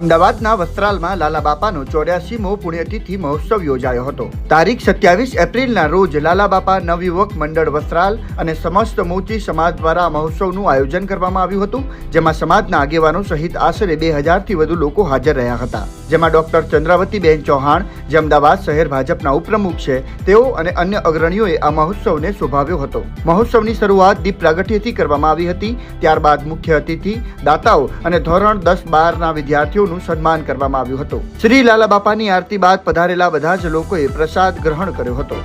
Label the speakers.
Speaker 1: અમદાવાદના વસ્ત્રાલમાં લાલા બાપાનો ચોર્યાસીમો પુણ્યતિથિ મહોત્સવ યોજાયો હતો. તારીખ સત્યાવીસ એપ્રિલના રોજ લાલા બાપા નવયુવક મંડળ વસ્ત્રાલ અને સમસ્ત મોચી સમાજ દ્વારા મહોત્સવનું આયોજન કરવામાં આવ્યું હતું, જેમાં સમાજના આગેવાનો સહિત આશરે બે હજારથી વધુ લોકો હાજર રહ્યા હતા. જેમાં ડોક્ટર ચંદ્રાવતીબેન ચૌહાણ જે અમદાવાદ શહેર ભાજપના ઉપપ્રમુખ છે, તેઓ અને અન્ય અગ્રણીઓએ આ મહોત્સવને શોભાવ્યો હતો. મહોત્સવની શરૂઆત દીપ પ્રાગટ્યથી કરવામાં આવી હતી. ત્યારબાદ મુખ્ય અતિથિ, દાતાઓ અને ધોરણ દસ બારના વિદ્યાર્થીઓનું સન્માન કરવામાં આવ્યું હતું. શ્રી લાલા બાપાની આરતી બાદ પધારેલા બધા જ લોકોએ પ્રસાદ ગ્રહણ કર્યો હતો.